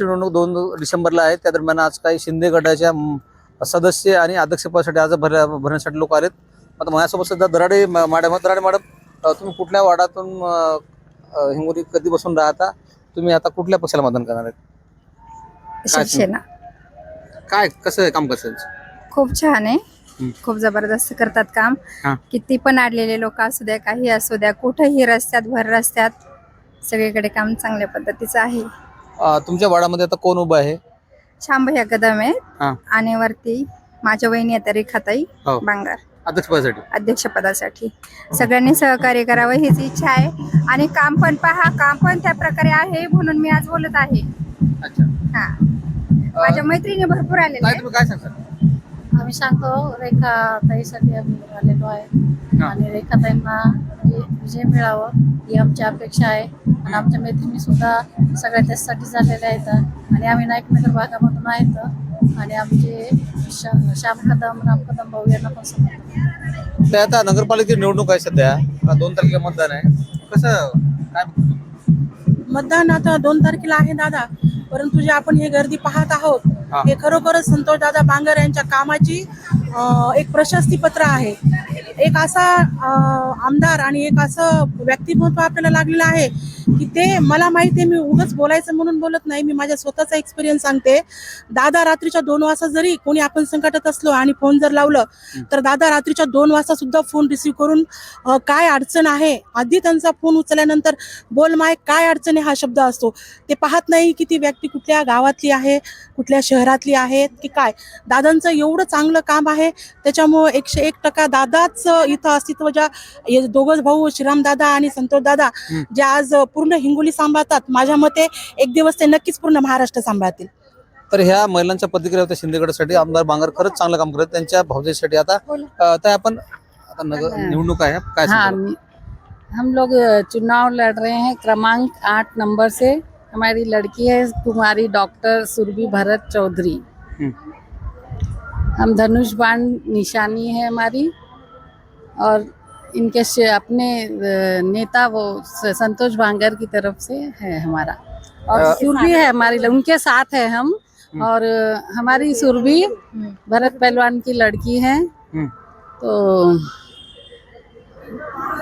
निवडणूक दोन डिसेंबरला आहे. त्या दरम्यान आज काही शिंदे गटाच्या सदस्य आणि अध्यक्षपदासाठी अर्ज भर भरण्यासाठी लोक आलेत. आता माझ्यासोबत सध्या दराडे मॅडम. दराडे मॅडम तुम्ही कुठल्या अ, हिंगोली कधी बसून राहता? तुम्ही आता कुठल्या पक्षाला मतदान करणार आहेत? काय शिवसेना. काय कसं आहे काम कसं आहे? खूप छान आहे. खूप जबरदस्त करतात काम. किती पण अडलेले लोक असू द्या काही असू द्या कुठेही रस्त्यात भर रस्त्यात सगळीकडे काम चांगल्या पद्धतीचं आहे. अ, तुमच्या वार्डामध्ये आता कोण उभं आहे? शांभया कदम आहे हा. आणि वरती माझ्या वहिनी आता रेखाताई हो. बांगार. अध्यक्षपदासाठी. अध्यक्षपदासाठी. सगळ्यांनी सहकार्य करावं हीच इच्छा आहे. आणि काम पण पहा काम पण त्या प्रकारे आहे म्हणून मी आज बोलत आहे. अच्छा. हा. माझ्या मैत्रिणी भरपूर आलेल्या काय आहेत. तुम्ही काय सांगता? आम्ही सांगतो रेखा ताईसाठी आम्ही आलेलो आहे. हा. आणि रेखा ताईंना विजय मिळावं ही आमची अपेक्षा आहे. आणि आमच्या मैत्रिणी सुद्धा सगळ्या त्यासाठी झालेल्या आहेत. आणि आम्ही नाईकनगर भागामधून आहेत. आणि आमचे श्या- श्याम कदम राम कदम भाऊ यांना पण समजतो. आता नगरपालिकेची निवडणूक आहे सध्या. दोन तारखेला मतदान आहे. कसं काय मतदान आता दोन तारखेला आहे दादा. परंतु जे आपण हे गर्दी पाहत आहोत हा. खरोखरच संतोष दादा बांगर यांच्या कामाची एक प्रशस्ती पत्र आहे. एक असा आमदार आणि एक असं व्यक्तिमत्व आपल्याला लागलेलं आहे की ते मला माहिती आहे मी उगच बोलायचं म्हणून बोलत नाही मी माझ्या स्वतःचा एक्सपिरियन्स सांगते. दादा रात्रीच्या दोन वाजता जरी कोणी आपण संकटात असलो आणि फोन जर लावलं तर दादा रात्रीच्या दोन वाजता सुद्धा फोन रिसीव्ह करून काय अडचण आहे? आधी त्यांचा फोन उचलल्यानंतर बोल माय काय अडचण आहे? हा शब्द असतो. ते पाहत नाही की ती व्यक्ती कुठल्या गावातली आहे कुठल्या शहरातली आहे की काय. दादांचं एवढं चांगलं काम आहे त्याच्यामुळं एकशे एक टक्का दादाच इथं अस्तित्व ज्या दोघं भाऊ श्रीराम दादा आणि संतोष दादा. जे आज पूर्ण हिंगोली सांभाळतात. माझ्या मते एक दिवस ते नक्कीच पूर्ण महाराष्ट्र सांभाळतील. तर ह्या महिलांच्या प्रतिक्रिया होत्या शिंदेगडसाठी. आमदार बांगर खरंच चांगलं काम करत त्यांच्या भावजेसाठी आता तर आपण आता नगर निवडणूक आहे. काय हाँ? हम लोग चुनाव लड़ रहे हैं. क्रमांक आठ नंबर से हमारी लड़की है कुमारी डॉक्टर सुरभि भरत चौधरी। हम धनुष बाण निशानी है हमारी और इनके अपने नेता वो संतोष भांगर की तरफ़ से है हमारा और सुरभि है हमारी उनके साथ है हम हम्म। और हमारी सुरभि भरत पहलवान की लड़की है हम्म। तो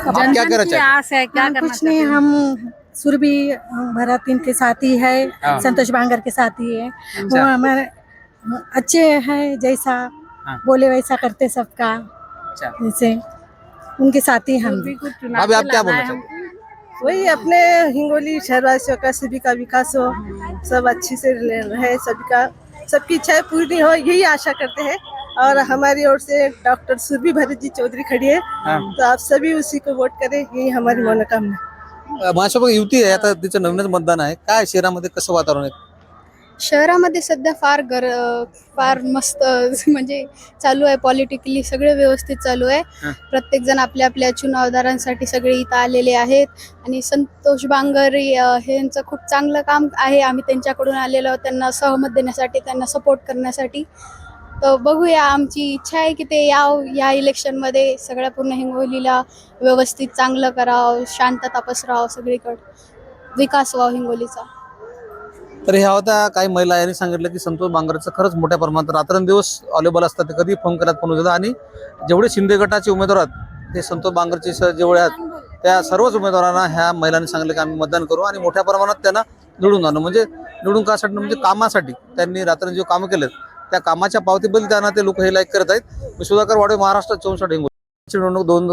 जन क्या करना की चाहते आस है क्या हम करना कुछ नहीं हम सुरभि भरत इनके साथी है हाँ। संतोष बांगर के साथी है वो अच्छा। हमारे अच्छे हैं जैसा हाँ। बोले वैसा करते सबका। अच्छा। जैसे उनके साथी हम। भी। को चुनाव अभी आप क्या बोलना चाहते वही अपने हिंगोली शहरवासियों का सभी का विकास हो सब अच्छी से रहे सभी का सबकी इच्छाएँ पूरी हो यही आशा करते हैं। और हमारी ओर से डॉक्टर सुरभि भरत जी चौधरी खड़ी है। हाँ। तो आप सभी उसी को वोट करें यही हमारी मनोकामना है। माझ्यासोबत युती आहे आता तिचं नवीनच मतदान आहे. काय शहरामध्ये कसं वातावरण आहे? शहरामध्ये सध्या फार गर फार मस्त म्हणजे चालू आहे पॉलिटिकली सगळे व्यवस्थित चालू आहे. प्रत्येक जण आपल्या आपल्या चुनावदारांसाठी सगळे इथं आलेले आहेत. आणि संतोष बांगर हे यांचं खूप चांगलं काम आहे. आम्ही त्यांच्याकडून आलेलो त्यांना सहमत देण्यासाठी त्यांना सपोर्ट करण्यासाठी. तर बघूया आमची इच्छा आहे की ते याव या इलेक्शनमध्ये सगळ्या पूर्ण हिंगोलीला व्यवस्थित चांगलं करावं शांतता पसरावं सगळीकडं. विकास व्हावा हिंगोलीचा. तर ह्या होत्या काही महिला. यांनी सांगितलं की संतोष बांगरचं खरंच मोठ्या प्रमाणात रात्रंदिवस अवेलेबल असतात. ते कधी फोन करत फोन उचलतात आणि जेवढे शिंदे गटाचे उमेदवार आहेत ते संतोष बांगरचे जेवढे आहेत त्या सर्वच उमेदवारांना ह्या महिलांनी सांगितलं की आम्ही मतदान करू आणि मोठ्या प्रमाणात त्यांना निवडून आणू. म्हणजे निवडून कासाठी म्हणजे कामासाठी त्यांनी रात्रंदिवस कामं केलेत त्या कामाच्या पावतीबद्दल त्यांना ते लोक हे लाईक करत आहेत. मी सुधाकर वाडे महाराष्ट्र चौसष्ट हिंगोली. निवडणूक दोन